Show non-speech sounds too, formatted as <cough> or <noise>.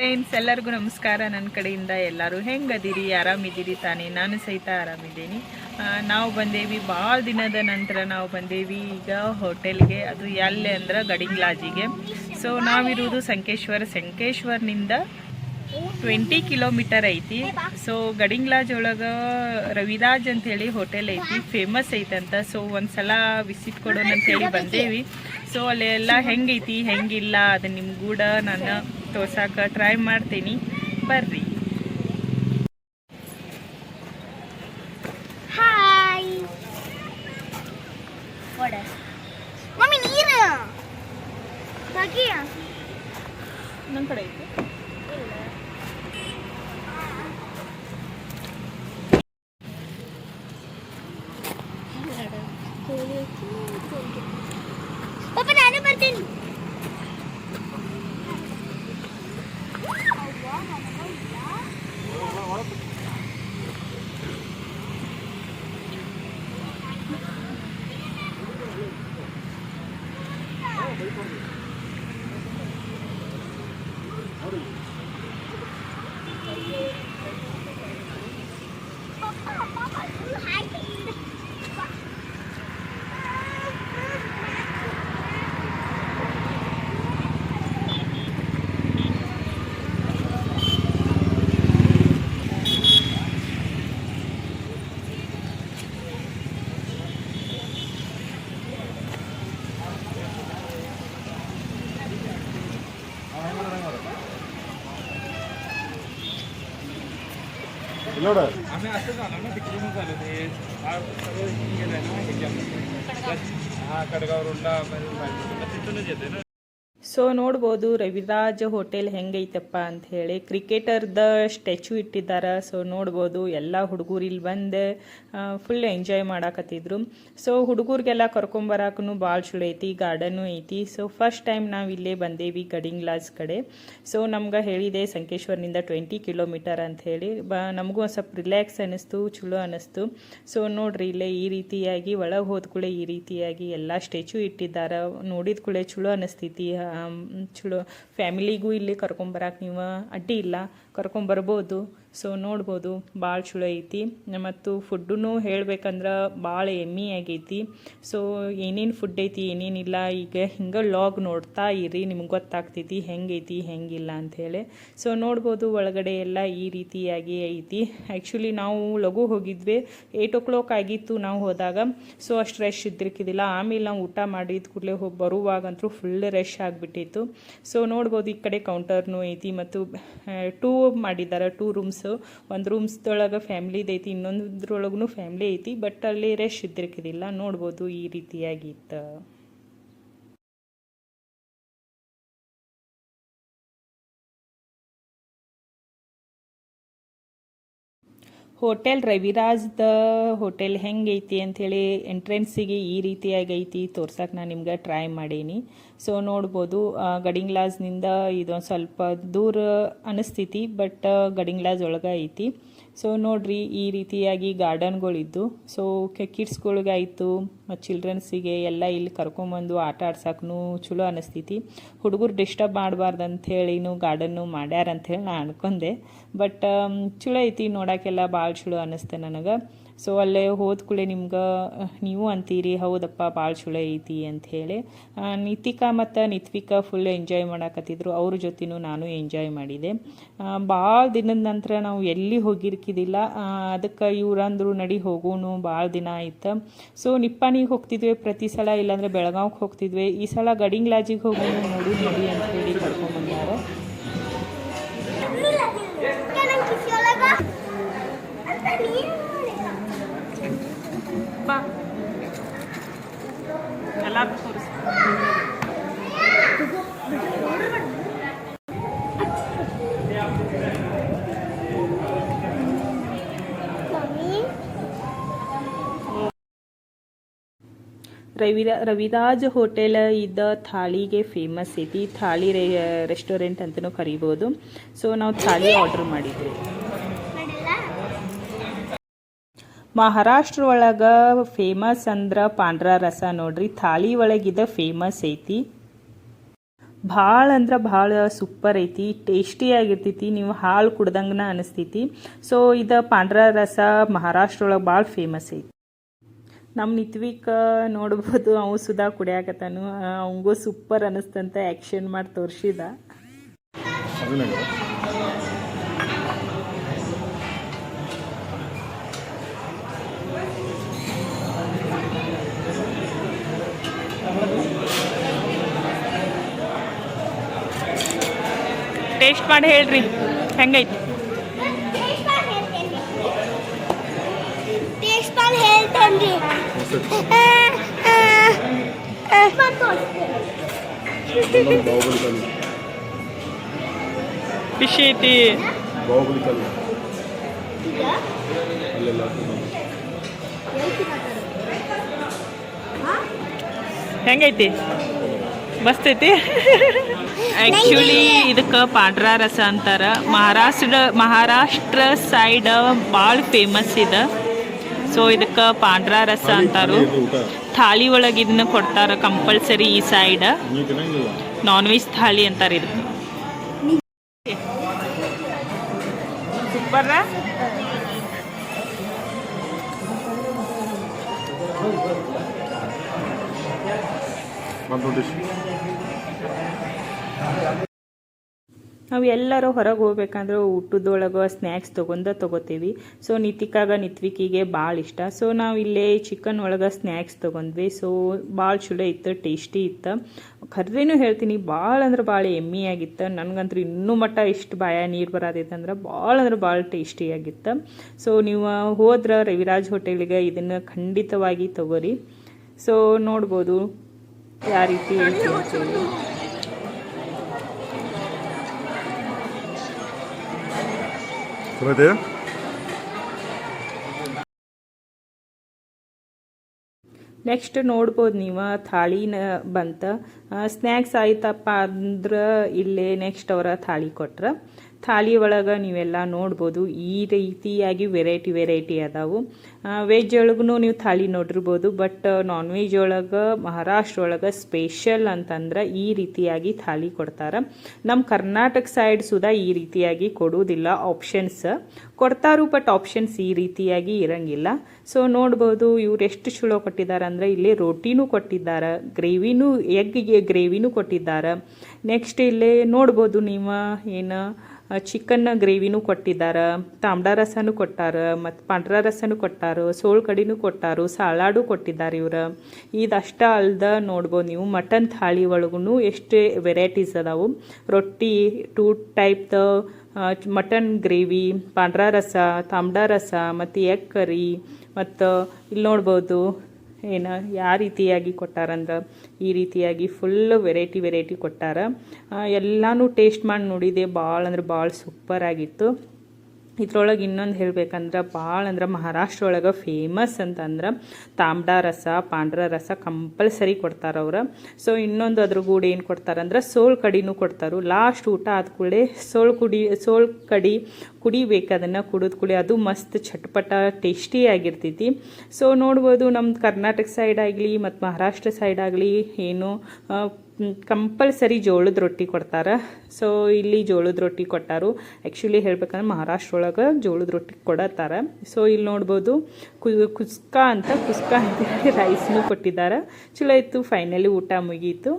Friends, ಎಲ್ಲರಿಗೂ ನಮಸ್ಕಾರ. ನನ್ನ ಕಡೆಯಿಂದ ಎಲ್ಲರೂ ಹೆಂಗದಿರಿ? ಆರಾಮಿದ್ದೀರಿ ತಾನೇ? ನಾನು ಸಹಿತ ಆರಾಮಿದ್ದೀನಿ. ನಾವು ಬಂದೇವಿ ಭಾಳ ದಿನದ ನಂತರ ನಾವು ಬಂದೇವಿ ಈಗ ಹೋಟೆಲ್ಗೆ. ಅದು ಎಲ್ಲೇ ಅಂದ್ರೆ ಗಡಿಂಗ್ ಲಾಜಿಗೆ ಸೊ ನಾವಿರುವುದು ಸಂಕೇಶ್ವರ. ಸಂಕೇಶ್ವರ್ನಿಂದ ಟ್ವೆಂಟಿ ಕಿಲೋಮೀಟರ್ ಐತಿ. ಸೊ ಗಡಿಂಗ್ ಲಾಜ್ ಒಳಗೆ ರವಿರಾಜ್ ಅಂತೇಳಿ ಹೋಟೆಲ್ ಐತಿ. ಫೇಮಸ್ ಐತಂತ ಸೊ ಒಂದ್ಸಲ ವಿಸಿಟ್ ಕೊಡೋಣ ಅಂತೇಳಿ ಬಂದೇವಿ. ಸೊ ಅಲ್ಲೆಲ್ಲ ಹೆಂಗೈತಿ? ಹೆಂಗಿಲ್ಲ? ಅದು ನಿಮ್ಗೂಡ ನಾನು ತೋರ್ಸಕ್ಕೆ ಟ್ರೈ ಮಾಡ್ತೀನಿ. ಬರ್ರಿ. ಮಮ್ಮಿ ನೀರು. ನನ್ನ ಕಡೆ ಐತಿ ಪಾಪ ನಾನು ಬರ್ತೀನಿ. ನೋಡ आम्ही असं झालं ना तिकडून झालं ते. हा सगळं गेलंय ना ह्याच्यामध्ये. हा कडगाव रोडला तिथूनच येते ना? ಸೊ ನೋಡ್ಬೋದು, ರವಿರಾಜ್ ಹೋಟೆಲ್ ಹೆಂಗೈತಪ್ಪ ಅಂತ ಹೇಳಿ ಕ್ರಿಕೆಟರ್ದ ಸ್ಟ್ಯಾಚು ಇಟ್ಟಿದ್ದಾರೆ. ಸೊ ನೋಡ್ಬೋದು, ಎಲ್ಲ ಹುಡುಗರು ಇಲ್ಲಿ ಬಂದು ಫುಲ್ ಎಂಜಾಯ್ ಮಾಡಾಕತ್ತಿದ್ರು. ಸೊ ಹುಡುಗರಿಗೆಲ್ಲ ಕರ್ಕೊಂಬರಕ್ಕೂ ಭಾಳ ಚಲೋ ಐತಿ ಗಾರ್ಡನು ಐತಿ. ಸೊ ಫಸ್ಟ್ ಟೈಮ್ ನಾವು ಇಲ್ಲೇ ಬಂದೇವಿ ಗಡಿಂಗ್ ಲಾಸ್ ಕಡೆ. ಸೊ ನಮ್ಗೆ ಹೇಳಿದೆ ಸಂಕೇಶ್ವರ್ನಿಂದ ಟ್ವೆಂಟಿ ಕಿಲೋಮೀಟರ್ ಅಂತ ಹೇಳಿ. ಬ, ನಮಗೂ ಒಂದು ಸ್ವಲ್ಪ ರಿಲ್ಯಾಕ್ಸ್ ಅನ್ನಿಸ್ತು ಚಲೋ ಅನ್ನಿಸ್ತು ಸೊ ನೋಡ್ರಿ ಇಲ್ಲೇ ಈ ರೀತಿಯಾಗಿ, ಒಳಗೆ ಹೋದ ಕೂಡಲೇ ಈ ರೀತಿಯಾಗಿ ಎಲ್ಲ ಸ್ಟ್ಯಾಚು ಇಟ್ಟಿದ್ದಾರೆ. ನೋಡಿದ ಕೂಡ ಚಲೋ ಅನ್ನಿಸ್ತೈತಿ ಚಲೋ ಫ್ಯಾಮಿಲಿಗೂ ಇಲ್ಲಿ ಕರ್ಕೊಂಬರಕ್ಕೆ ನೀವು ಅಡ್ಡಿ ಇಲ್ಲ. ಕರ್ಕೊಂಬರ್ಬೋದು ಸೊ ನೋಡ್ಬೋದು, ಭಾಳ ಚಲೋ ಐತಿ. ಮತ್ತು ಫುಡ್ಡೂ ಹೇಳ್ಬೇಕಂದ್ರೆ ಭಾಳ ಎಮ್ಮಿ ಆಗೈತಿ. ಸೊ ಏನೇನು ಫುಡ್ ಐತಿ ಏನೇನಿಲ್ಲ ಈಗ ಹಿಂಗೆ ಲಾಗ್ ನೋಡ್ತಾ ಇರಿ, ನಿಮ್ಗೆ ಗೊತ್ತಾಗ್ತೈತಿ ಹೆಂಗೈತಿ ಹೆಂಗಿಲ್ಲ ಅಂಥೇಳಿ ಸೊ ನೋಡ್ಬೋದು, ಒಳಗಡೆ ಎಲ್ಲ ಈ ರೀತಿಯಾಗಿ ಐತಿ. ಆ್ಯಕ್ಚುಲಿ ನಾವು ಲಘು ಹೋಗಿದ್ವಿ ಏಯ್ಟ್ ಓ ಕ್ಲಾಕ್ ಆಗಿತ್ತು ನಾವು ಹೋದಾಗ. ಸೊ ಅಷ್ಟು ರಶ್ ಇದ್ದಿರ್ಕಿದಿಲ್ಲ. ಆಮೇಲೆ ನಾವು ಊಟ ಮಾಡಿದ ಕೂಡಲೇ ಹೋಗಿ ಬರುವಾಗಂತೂ ಫುಲ್ ರಶ್ ಆಗಿಬಿಟ್ಟಿತ್ತು. ಸೊ ನೋಡ್ಬೋದು, ಈ ಕಡೆ ಕೌಂಟರ್ನೂ ಐತಿ ಮತ್ತು ಟೂ ಮಾಡಿದ್ದಾರೆ ಟೂ ರೂಮ್ಸ್ ಒಂದು ರೂಮ್ಸ್ದೊಳಗೆ ಫ್ಯಾಮ್ಲಿದು ಐತಿ ಇನ್ನೊಂದ್ರೊಳಗೂ ಫ್ಯಾಮ್ಲಿ ಐತಿ ಬಟ್ ಅಲ್ಲಿ ರಶ್ ಇದ್ದಿರ್ಕಿದಿಲ್ಲ. ನೋಡ್ಬೋದು ಈ ರೀತಿಯಾಗಿತ್ತು. ಹೋಟೆಲ್ ರವಿರಾಜ್ದ ಹೋಟೆಲ್ ಹೆಂಗೈತಿ ಅಂಥೇಳಿ ಎಂಟ್ರೆನ್ಸಿಗೆ ಈ ರೀತಿಯಾಗಿ ಐತಿ ತೋರ್ಸಕ್ಕೆ ನಾನು ನಿಮ್ಗೆ ಟ್ರೈ ಮಾಡೀನಿ. ಸೊ ನೋಡ್ಬೋದು ಗಡಿಂಗ್ಲಾಸ್ನಿಂದ ಇದೊಂದು ಸ್ವಲ್ಪ ದೂರ ಅನಿಸ್ತೈತಿ ಬಟ್ ಗಡಿಂಗ್ ಲಾಜ್ ಒಳಗೆ ಐತಿ ಸೊ ನೋಡ್ರಿ, ಈ ರೀತಿಯಾಗಿ ಗಾರ್ಡನ್ಗಳಿದ್ದು ಸೊ ಕಿಡ್ಸ್ಗಳಿಗಾಯಿತು ಮತ್ತು ಚಿಲ್ಡ್ರನ್ಸಿಗೆ ಎಲ್ಲ ಇಲ್ಲಿ ಕರ್ಕೊಂಬಂದು ಆಟ ಆಡ್ಸಕ್ಕೂ ಚಲೋ ಅನಿಸ್ತೈತಿ. ಹುಡುಗರು ಡಿಸ್ಟರ್ಬ್ ಮಾಡಬಾರ್ದು ಅಂಥೇಳಿನೂ ಗಾರ್ಡನ್ನು ಮಾಡ್ಯಾರಂಥೇಳಿ ನಾನು ಅನ್ಕೊಂಡೆ. ಬಟ್ ಚಲೋ ಐತಿ ನೋಡೋಕ್ಕೆಲ್ಲ ಭಾಳ ಚಲೋ ಅನ್ನಿಸ್ತೆ ನನಗೆ. ಸೊ ಅಲ್ಲೇ ಹೋದ ಕೂಡಲೇ ನಿಮ್ಗೆ ನೀವು ಅಂತೀರಿ, ಹೌದಪ್ಪ ಭಾಳ ಚಲೋ ಐತಿ ಅಂಥೇಳಿ ನಿತಿಕಾ ಮತ್ತು ನಿತ್ವಿಕಾ ಫುಲ್ ಎಂಜಾಯ್ ಮಾಡಾಕತ್ತಿದ್ರು. ಅವ್ರ ಜೊತೆನೂ ನಾನು ಎಂಜಾಯ್ ಮಾಡಿದೆ. ಭಾಳ ದಿನದ ನಂತರ ನಾವು ಎಲ್ಲಿ ಹೋಗಿರ್ಕಿದಿಲ್ಲ. ಅದಕ್ಕೆ ಇವ್ರಂದ್ರು ನಡಿ ಹೋಗೋನು ಭಾಳ ದಿನ ಆಯ್ತು. ಸೊ ನಿಪ್ಪಾಣಿಗೆ ಹೋಗ್ತಿದ್ವಿ, ಪ್ರತಿ ಸಲ ಇಲ್ಲಾಂದ್ರೆ ಬೆಳಗಾವ್ಗೆ ಹೋಗ್ತಿದ್ವಿ. ಈ ಸಲ ಗಡಿಂಗ್ ಲಾಜಿಗೆ ಹೋಗೋಣ, ನೋಡಿ ನೋಡಿ ಅಂತ ಹೇಳಿ ಕರ್ಕೊಂಡ್ಬಂದಾರ ನಂಗೆ ಕಿಸಿಯೊಳಗ ಅಂತ ನೀರು ಬಾ ರವಿರಾ, ರವಿರಾಜ್ ಹೋಟೆಲ್ ಇದ್ದ ಥಾಳಿಗೆ ಫೇಮಸ್ ಐತಿ. ಥಾಳಿ ರೆ ರೆಸ್ಟೋರೆಂಟ್ ಅಂತಲೂ ಕರಿಬೋದು. ಸೊ ನಾವು ಥಾಳಿ ಆರ್ಡರ್ ಮಾಡಿದ್ವಿ. ಮಹಾರಾಷ್ಟ್ರ ಒಳಗೆ ಫೇಮಸ್ ಅಂದ್ರೆ ಪಾಂಡ್ರ ರಸ ನೋಡ್ರಿ ಥಾಲಿ ಒಳಗಿದ ಫೇಮಸ್ ಐತಿ. ಭಾಳ ಅಂದ್ರೆ ಭಾಳ ಸೂಪರ್ ಐತಿ ಟೇಸ್ಟಿಯಾಗಿರ್ತೈತಿ ನೀವು ಹಾಲು ಕುಡ್ದಂಗನ ಅನಿಸ್ತೈತಿ. ಸೊ ಇದು ಪಾಂಡ್ರ ರಸ ಮಹಾರಾಷ್ಟ್ರ ಒಳಗೆ ಭಾಳ ಫೇಮಸ್ ಐತಿ. ನಮ್ಮ ನಿತ್ವಿಕ ನೋಡ್ಬೋದು, ಅವು ಸುಧಾ ಕುಡಿಯಾಕತ್ತಾನು ಅವಂಗೂ ಸೂಪರ್ ಅನಿಸ್ತಂತ ಆ್ಯಕ್ಷನ್ ಮಾಡಿ ತೋರಿಸಿದ. ಟೇಸ್ಟ್ ಮಾಡಿ ಹೇಳ್ರಿ. ಹೆಂಗೈತಿ? ಖುಷಿ ಐತಿ. ಹೆಂಗೈತಿ? ಮಸ್ತ್ ಐತಿ. ಆ್ಯಕ್ಚುಲಿ ಇದಕ್ಕೆ ಪಾಂಡ್ರ ರಸ ಅಂತಾರ. ಮಹಾರಾಷ್ಟ್ರ ಮಹಾರಾಷ್ಟ್ರ ಸೈಡ್ ಭಾಳ ಫೇಮಸ್ ಇದೆ. ಸೊ ಇದಕ್ಕೆ ಪಾಂಡ್ರ ರಸ ಅಂತಾರು. ಥಾಲಿ ಒಳಗೆ ಇದನ್ನ ಕೊಡ್ತಾರ ಕಂಪಲ್ಸರಿ ಈ ಸೈಡ್ ನಾನ್ ವೆಜ್ ಥಾಲಿ ಅಂತಾರೆ ಇದಕ್ಕೆ ಸೂಪರ್ ನಾವು ಎಲ್ಲರೂ ಹೊರಗೆ ಹೋಗ್ಬೇಕಂದ್ರೆ ಊಟದೊಳಗೆ ಸ್ನ್ಯಾಕ್ಸ್ ತೊಗೊಂಡ ತೊಗೋತೀವಿ. ಸೊ ನಿತಿಕಾಗ ನಿತ್ವಿಕಿಗೆ ಭಾಳ ಇಷ್ಟ. ಸೊ ನಾವು ಇಲ್ಲೇ ಚಿಕನ್ ಒಳಗೆ ಸ್ನ್ಯಾಕ್ಸ್ ತೊಗೊಂಡ್ವಿ. ಸೊ ಭಾಳ ಚಲೋ ಇತ್ತು ಟೇಸ್ಟಿ ಇತ್ತು. ಖರ್ರಿನೂ ಹೇಳ್ತೀನಿ ಭಾಳ ಅಂದ್ರೆ ಭಾಳ ಎಮ್ಮಿ ಆಗಿತ್ತು. ನನಗಂತೂ ಇನ್ನೂ ಮಟ್ಟ ಇಷ್ಟು ಬಾಯ ನೀರು ಬರೋದಿತ್ತಂದ್ರೆ ಭಾಳ ಅಂದ್ರೆ ಭಾಳ ಟೇಸ್ಟಿಯಾಗಿತ್ತು ಸೊ ನೀವು ಹೋದ್ರೆ ರವಿರಾಜ್ ಹೋಟೆಲಿಗೆ ಇದನ್ನು ಖಂಡಿತವಾಗಿ ತಗೋರಿ. ಸೊ ನೋಡ್ಬೋದು, ಯಾವ ರೀತಿ ಅಂತೇಳಿ ನೆಕ್ಸ್ಟ್ ನೋಡ್ಬೋದು ನೀವು ಥಾಳಿನ ಬಂತ. ಸ್ನ್ಯಾಕ್ಸ್ ಆಯ್ತಪ್ಪ ಅಂದ್ರೆ ಇಲ್ಲೇ ನೆಕ್ಸ್ಟ್ ಅವರ ಥಾಳಿ ಕೊಟ್ರ. ಥಾಲಿ ಒಳಗೆ ನೀವೆಲ್ಲ ನೋಡ್ಬೋದು. ಈ ರೀತಿಯಾಗಿ ವೆರೈಟಿ ವೆರೈಟಿ ಅದಾವು. ವೆಜ್ ಒಳಗೂ ನೀವು ಥಾಲಿ ನೋಡಿರ್ಬೋದು ಬಟ್ ನಾನ್ ವೆಜ್ ಒಳಗೆ, ಮಹಾರಾಷ್ಟ್ರ ಒಳಗೆ ಸ್ಪೆಷಲ್ ಅಂತಂದ್ರೆ ಈ ರೀತಿಯಾಗಿ ಥಾಲಿ ಕೊಡ್ತಾರೆ. ನಮ್ಮ ಕರ್ನಾಟಕ ಸೈಡ್ ಸುಧಾ ಈ ರೀತಿಯಾಗಿ ಕೊಡುವುದಿಲ್ಲ ಆಪ್ಷನ್ಸ್ ಕೊಡ್ತಾರು ಬಟ್ ಆಪ್ಷನ್ಸ್ ಈ ರೀತಿಯಾಗಿ ಇರಂಗಿಲ್ಲ. ಸೊ ನೋಡ್ಬೋದು, ಇವ್ರು ಎಷ್ಟು ಚಲೋ ಕೊಟ್ಟಿದ್ದಾರೆ ಅಂದರೆ ಇಲ್ಲಿ ರೋಟಿನೂ ಕೊಟ್ಟಿದ್ದಾರೆ, ಗ್ರೇವಿನೂ ಎಗ್ಗಿಗೆ ಗ್ರೇವಿನೂ ಕೊಟ್ಟಿದ್ದಾರೆ. ನೆಕ್ಸ್ಟ್ ಇಲ್ಲಿ ನೋಡ್ಬೋದು ನೀವು ಏನು ಚಿಕನ್ ಗ್ರೇವಿನೂ ಕೊಟ್ಟಿದ್ದಾರೆ ತಾಂಬಡ ರಸನೂ ಕೊಟ್ಟಾರ, ಮತ್ತು ಪಾಂಡ್ರ ರಸನೂ ಕೊಟ್ಟಾರ, ಸೋಳು ಕಡಿನೂ ಕೊಟ್ಟಾರು, ಸಾಲಾಡು ಕೊಟ್ಟಿದ್ದಾರೆ ಇವ್ರು. ಇದಷ್ಟ ಅಲ್ದ ನೋಡ್ಬೋದು ನೀವು, ಮಟನ್ ಥಾಳಿ ಒಳಗೂ ಎಷ್ಟು ವೆರೈಟೀಸ್ ಅದಾವು. ರೊಟ್ಟಿ, ಟೂ ಟೈಪ್ದ ಮಟನ್ ಗ್ರೇವಿ, ಪಾಂಡ್ರ ರಸ ತಾಂಬಡ ರಸ, ಮತ್ತು ಎಗ್ ಕರಿ, ಮತ್ತು ಇಲ್ಲಿ ನೋಡ್ಬೋದು ಏನು ಯಾವ ರೀತಿಯಾಗಿ ಕೊಟ್ಟಾರಂದ್ರೆ ಈ ರೀತಿಯಾಗಿ ಫುಲ್ ವೆರೈಟಿ ವೆರೈಟಿ ಕೊಟ್ಟಾರ. ಎಲ್ಲನೂ ಟೇಸ್ಟ್ ಮಾಡಿ ನೋಡಿದೆ. ಭಾಳ ಅಂದ್ರೆ ಭಾಳ ಸೂಪರ್ ಆಗಿತ್ತು. ಇದ್ರೊಳಗೆ ಇನ್ನೊಂದು ಹೇಳ್ಬೇಕಂದ್ರೆ ಭಾಳ ಅಂದ್ರೆ ಮಹಾರಾಷ್ಟ್ರ ಒಳಗೆ ಫೇಮಸ್ ಅಂತಂದ್ರೆ ತಾಂಬಡ ರಸ, ಪಾಂಡ್ರ ರಸ ಕಂಪಲ್ಸರಿ ಕೊಡ್ತಾರೆ ಅವ್ರು. ಸೊ ಇನ್ನೊಂದು ಅದ್ರ ಗೂಡು ಏನು ಕೊಡ್ತಾರಂದ್ರೆ ಸೋಳು ಕಡಿನೂ ಕೊಡ್ತಾರೆ. ಲಾಸ್ಟ್ ಊಟ ಆದ ಕೂಡಲೇ ಸೋಳು ಕುಡಿ, ಸೋಳು ಕಡಿ ಕುಡಿಬೇಕು ಅದನ್ನು ಕುಡಿದ ಕೂಡಲೇ ಅದು ಮಸ್ತ್ ಚಟ್ಪಟ ಟೇಸ್ಟಿ ಆಗಿರ್ತೈತಿ. ಸೊ ನೋಡ್ಬೋದು ನಮ್ಮ ಕರ್ನಾಟಕ ಸೈಡ್ ಆಗಲಿ ಮತ್ತು ಮಹಾರಾಷ್ಟ್ರ ಸೈಡ್ ಆಗಲಿ ಏನು ಕಂಪಲ್ಸರಿ ಜೋಳದ ರೊಟ್ಟಿ ಕೊಡ್ತಾರೆ. ಸೊ ಇಲ್ಲಿ ಜೋಳದ ರೊಟ್ಟಿ ಕೊಟ್ಟಾರು. ಆ್ಯಕ್ಚುಲಿ ಹೇಳ್ಬೇಕಂದ್ರೆ ಮಹಾರಾಷ್ಟ್ರ ಒಳಗೆ ಜೋಳದ ರೊಟ್ಟಿ ಕೊಡತ್ತಾರೆ. ಸೊ ಇಲ್ಲಿ ನೋಡ್ಬೋದು ಕುಸ್ಕಾ ಅಂತ ಕುಸ್ಕಾ ಅಂತ <laughs> ರೈಸ್ನೂ ಕೊಟ್ಟಿದ್ದಾರೆ. ಚಲೋ ಇತ್ತು ಫೈನಲಿ ಊಟ ಮುಗೀತು.